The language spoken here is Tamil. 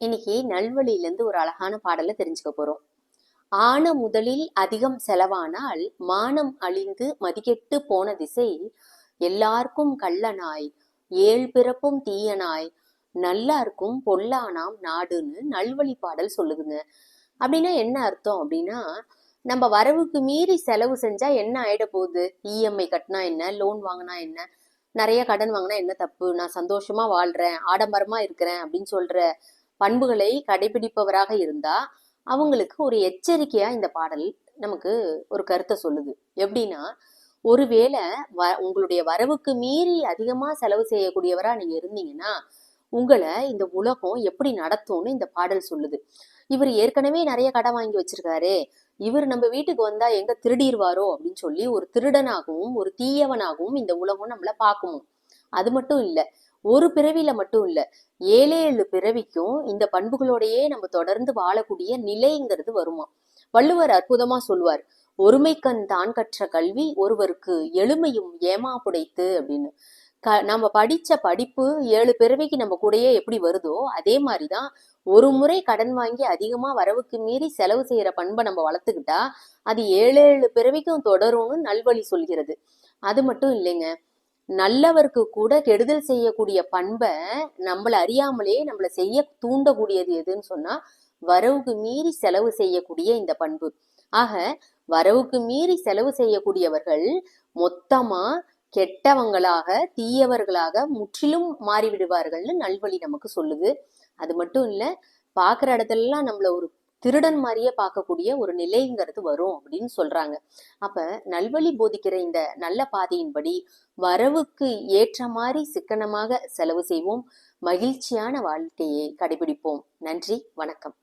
இன்னைக்கு நல்வழியிலிருந்து ஒரு அழகான பாடலை தெரிஞ்சுக்க போறோம். ஆன முதலில் அதிகம் செலவானால் மானம் அழிந்து மதிக்கெட்டு போன திசை எல்லாருக்கும் கள்ளனாய் ஏழு பிறப்பும் தீயனாய் நல்லாருக்கும் பொல்லானாம் நாடுன்னு நல்வழி பாடல் சொல்லுதுங்க. அப்படின்னா என்ன அர்த்தம் அப்படின்னா நம்ம வரவுக்கு மீறி செலவு செஞ்சா என்ன ஆயிட போகுது? இஎம்ஐ கட்டினா என்ன? லோன் வாங்கினா என்ன? நிறைய கடன் வாங்கினா என்ன தப்பு? நான் சந்தோஷமா வாழ்றேன் ஆடம்பரமா இருக்கிறேன் அப்படின்னு சொல்ற பண்புகளை கடைபிடிப்பவராக இருந்தா அவங்களுக்கு ஒரு எச்சரிக்கையா இந்த பாடல் நமக்கு ஒரு கருத்தை சொல்லுது. எப்படின்னா ஒருவேளை வ உங்களுடைய வரவுக்கு மீறி அதிகமா செலவு செய்யக்கூடியவரா நீங்க இருந்தீங்கன்னா உங்களை இந்த உலகம் எப்படி நடத்தும்னு இந்த பாடல் சொல்லுது. இவர் ஏற்கனவே நிறைய கடன் வாங்கி வச்சிருக்காரு இவர் நம்ம வீட்டுக்கு வந்தா எங்க திருடிடுவாரோ அப்படின்னு சொல்லி ஒரு திருடனாகவும் ஒரு தீயவனாகவும் இந்த உலகம் நம்மள பார்க்குமோ? அது மட்டும் இல்ல ஒரு பிறவியில மட்டும் இல்ல ஏழே ஏழு பிறவிக்கும் இந்த பண்புகளோடையே நம்ம தொடர்ந்து வாழக்கூடிய நிலைங்கிறது வருமா வள்ளுவர் அற்புதமா சொல்லுவார் ஒருமைக்கண் தான் கற்ற கல்வி ஒருவருக்கு எளிமையும் ஏமா புடைத்து அப்படின்னு. க நம்ம படிச்ச படிப்பு ஏழு பிறவிக்கு நம்ம கூடயே எப்படி வருதோ அதே மாதிரிதான் ஒரு முறை கடன் வாங்கி அதிகமா வரவுக்கு மீறி செலவு செய்யற பண்பை நம்ம வளர்த்துக்கிட்டா அது ஏழு ஏழு பிறவிக்கும் தொடரும்னு நல்வழி சொல்கிறது. அது மட்டும் இல்லைங்க நல்லவருக்கு கூட கெடுதல் செய்யக்கூடிய பண்பை நம்மள அறியாமலே நம்மள செய்ய தூண்டக்கூடியது எதுன்னு சொன்னா வரவுக்கு மீறி செலவு செய்யக்கூடிய இந்த பண்பு. ஆக வரவுக்கு மீறி செலவு செய்யக்கூடியவர்கள் மொத்தமா கெட்டவங்களாக தீயவர்களாக முற்றிலும் மாறிவிடுவார்கள்னு நல்வழி நமக்கு சொல்லுது. அது மட்டும் இல்ல பாக்குற இடத்துலலாம் நம்மள ஒரு திருடன் மாதிரியே பார்க்கக்கூடிய ஒரு நிலைங்கிறது வரும் அப்படின்னு சொல்றாங்க. அப்ப நல்வழி போதிக்கிற இந்த நல்ல பாதையின்படி வரவுக்கு ஏற்ற மாதிரி சிக்கனமாக செலவு செய்வோம். மகிழ்ச்சியான வாழ்க்கையை கடைபிடிப்போம். நன்றி வணக்கம்.